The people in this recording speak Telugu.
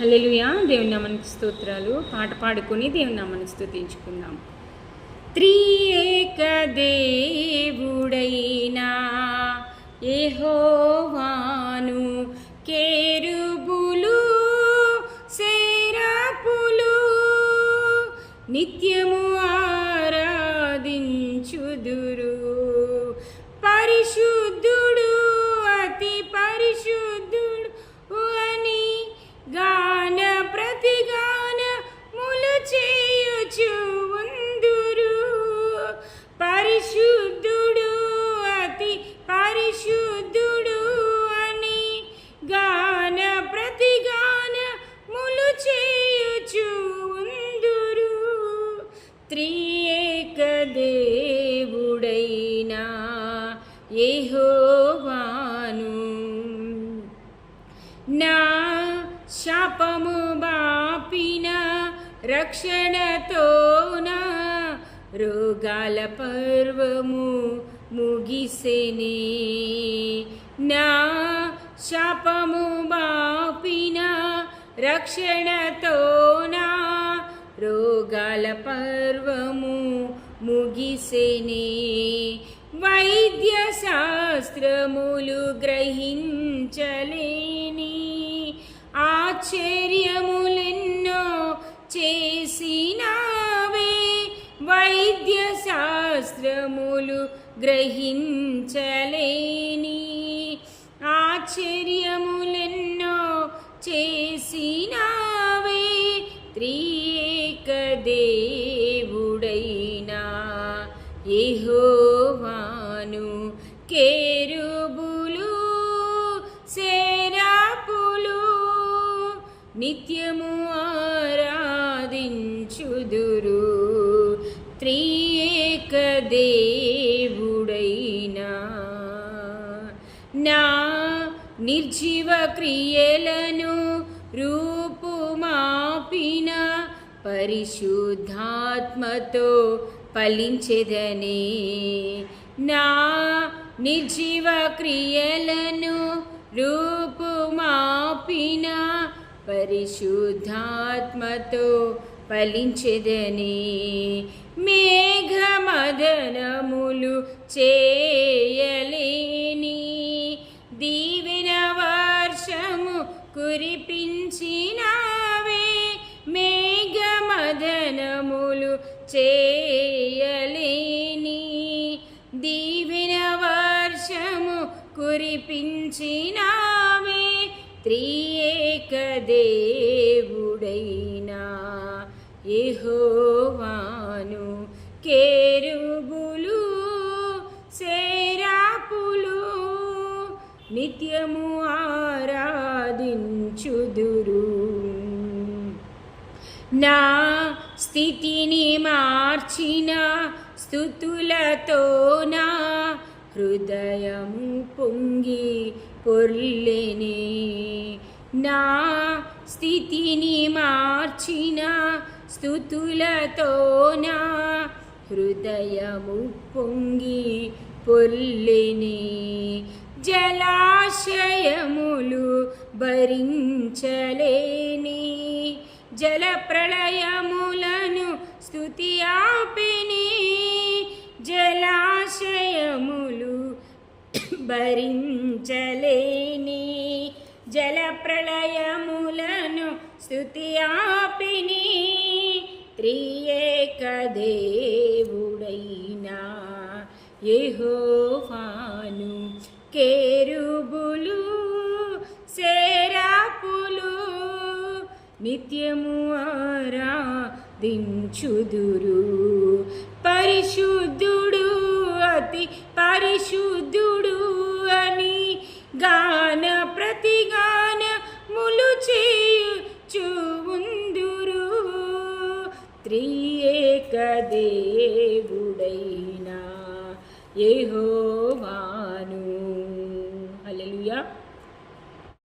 హలెలుయా దేవుని నామానికి స్తోత్రాలు. పాట పాడుకొని దేవుని నామాన్ని స్తుతించుకుందాం. త్రియేక దేవుడైనా ఏహోవాను కేరుబులు సేరపులు నిత్యము దేవుడైనా ఏహోవాను. నా శాపము బాపిన రక్షణతోన రోగాల పర్వము ముగిసెనే. నా శాపము బాపిన రక్షణతోన రోగాల పర్వము ముగిసెనే. వైద్య శాస్త్రములు గ్రహించలేని ఆశ్చర్యములెన్నో చేసినావే. వైద్య శాస్త్రములు గ్రహించలేని ఆశ్చర్యములెన్నో చేసినావే. త్రీ కెరుబులు సేరాపులు నిత్యము ఆరాధించుదురు. త్రియేక దేవుడైనా నా నిర్జీవ క్రియలను రూపుమాపిన పరిశుద్ధాత్మతో ఫలించెదనే నా నిర్జీవ క్రియలను రూపుమాపిన పరిశుద్ధాత్మతో ఫలించెదనే మేఘమదనములు చేయలేని దీవెన వర్షము కురిపించినావే మేఘమదనములు చేయలేని దీ కురిపించినావే త్రియేక దేవుడైనా. యెహోవాను కేరుబులు సేరాపులు నిత్యము ఆరాధించుదురు. నా స్థితిని మార్చిన స్థుతులతో నా హృదయము పొంగి పొర్లెనే నా స్థితిని మార్చిన స్థుతులతో నా హృదయము పొంగి పొల్లెనే జలాశయములు భరించలేని జల ప్రళయములను స్థుతి ఆపిన భరించలేని జల ప్రళయములను స్థుతి ఆపిని త్రియేక దేవుడైనా యెహోవాను కేరుబులు సేరాపులు నిత్యము ఆరాధించుదురు. పరిశుద్ధుడు అతి పరిశుద్ధుడు దేవుడైనా యెహోవా.